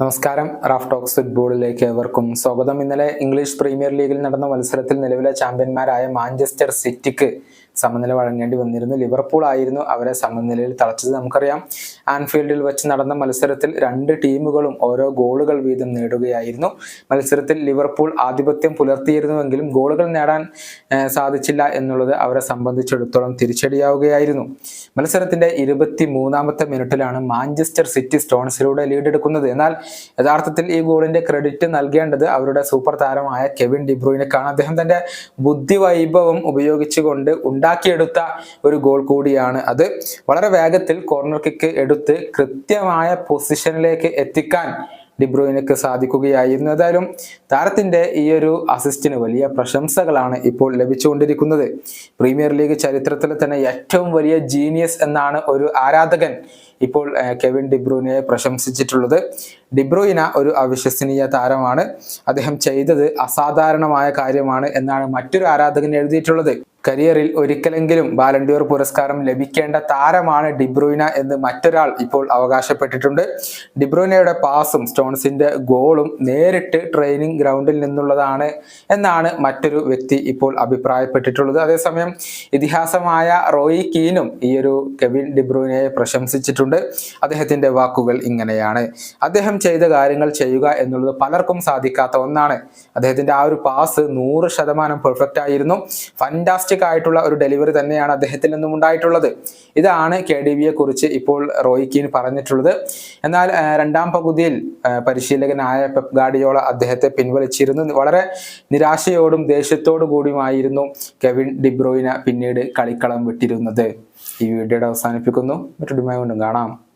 നമസ്കാരം. Raf talks ഫുട്ബോളിലേക്ക് ഏവർക്കും സ്വാഗതം. ഇന്നലെ ഇംഗ്ലീഷ് പ്രീമിയർ ലീഗിൽ നടന്ന മത്സരത്തിൽ നിലവിലെ ചാമ്പ്യന്മാരായ മാഞ്ചസ്റ്റർ സിറ്റിക്ക് സമനില വഴങ്ങേണ്ടി വന്നിരുന്നു. ലിവർപൂൾ ആയിരുന്നു അവരെ സമനിലയിൽ തളച്ചത്. നമുക്കറിയാം ആൻഫീൽഡിൽ വെച്ച് നടന്ന മത്സരത്തിൽ രണ്ട് ടീമുകളും ഓരോ ഗോളുകൾ വീതം നേടുകയായിരുന്നു. മത്സരത്തിൽ ലിവർപൂൾ ആധിപത്യം പുലർത്തിയിരുന്നുവെങ്കിലും ഗോളുകൾ നേടാൻ സാധിച്ചില്ല എന്നുള്ളത് അവരെ സംബന്ധിച്ചിടത്തോളം തിരിച്ചടിയാവുകയായിരുന്നു. മത്സരത്തിന്റെ ഇരുപത്തി മൂന്നാമത്തെ മിനിറ്റിലാണ് മാഞ്ചസ്റ്റർ സിറ്റി സ്റ്റോൺസിലൂടെ ലീഡെടുക്കുന്നത് എന്നാൽ യഥാർത്ഥത്തിൽ ഈ ഗോളിന്റെ ക്രെഡിറ്റ് നൽകേണ്ടത് അവരുടെ സൂപ്പർ താരമായ കെവിൻ ഡിബ്രൂയിനെക്കാണ് അദ്ദേഹം തന്റെ ബുദ്ധി വൈഭവം ഉപയോഗിച്ചുകൊണ്ട് ഉണ്ടാക്കിയെടുത്ത ഒരു ഗോൾ കൂടിയാണ് അത്. വളരെ വേഗത്തിൽ കോർണർ കിക്ക് എടുത്ത് കൃത്യമായ പൊസിഷനിലേക്ക് എത്തിക്കാൻ ഡിബ്രോയിനക്ക് സാധിക്കുകയായിരുന്നു ഏതായാലും താരത്തിന്റെ ഈ ഒരു അസിസ്റ്റിന് വലിയ പ്രശംസകളാണ് ഇപ്പോൾ ലഭിച്ചുകൊണ്ടിരിക്കുന്നത്. പ്രീമിയർ ലീഗ് ചരിത്രത്തിലെ തന്നെ ഏറ്റവും വലിയ ജീനിയസ് എന്നാണ് ഒരു ആരാധകൻ ഇപ്പോൾ കെവിൻ ഡിബ്രൂയിനെ പ്രശംസിച്ചിട്ടുള്ളത്. ഡിബ്രൂയിന ഒരു അവിശ്വസനീയ താരമാണ്. അദ്ദേഹം ചെയ്തത് അസാധാരണമായ കാര്യമാണ് എന്നാണ് മറ്റൊരു ആരാധകൻ എഴുതിയിട്ടുള്ളത്. കരിയറിൽ ഒരിക്കലെങ്കിലും ബാലൻഡിയർ പുരസ്കാരം ലഭിക്കേണ്ട താരമാണ് ഡിബ്രൂയിന എന്ന് മറ്റൊരാൾ ഇപ്പോൾ അവകാശപ്പെട്ടിട്ടുണ്ട്. ഡിബ്രൂയിനയുടെ പാസും സ്റ്റോൺസിന്റെ ഗോളും നേരിട്ട് ട്രെയിനിങ് ഗ്രൗണ്ടിൽ നിന്നുള്ളതാണ് എന്നാണ് മറ്റൊരു വ്യക്തി ഇപ്പോൾ അഭിപ്രായപ്പെട്ടിട്ടുള്ളത്. അതേസമയം ഇതിഹാസമായ റോയി കീനും ഈയൊരു കെവിൻ ഡിബ്രൂയിനയെ പ്രശംസിച്ചിട്ടുണ്ട്. അദ്ദേഹത്തിന്റെ വാക്കുകൾ ഇങ്ങനെയാണ്. അദ്ദേഹം ചെയ്ത കാര്യങ്ങൾ ചെയ്യുക എന്നുള്ളത് പലർക്കും സാധിക്കാത്ത ഒന്നാണ്. അദ്ദേഹത്തിന്റെ ആ ഒരു പാസ് നൂറ് ശതമാനം പെർഫെക്റ്റ് ആയിരുന്നു ഫന്റാസ്റ്റിക് ആയിട്ടുള്ള ഒരു ഡെലിവറി തന്നെയാണ് അദ്ദേഹത്തിൽ നിന്നും ഉണ്ടായിട്ടുള്ളത്. ഇതാണ് കെ ഡി വിയെ കുറിച്ച് ഇപ്പോൾ റോയിക്കീൻ പറഞ്ഞിട്ടുള്ളത്. എന്നാൽ രണ്ടാം പകുതിയിൽ പരിശീലകനായ പെപ് ഗാഡിയോള അദ്ദേഹത്തെ പിൻവലിച്ചിരുന്നു. വളരെ നിരാശയോടും ദേഷ്യത്തോടു കൂടിയുമായിരുന്നു കെവിൻ ഡിബ്രോയിന പിന്നീട് കളിക്കളം വിട്ടിരുന്നത്. ഈ വീഡിയോയുടെ അവസാനിപ്പിക്കുന്നു. മറ്റൊരു കാണാം.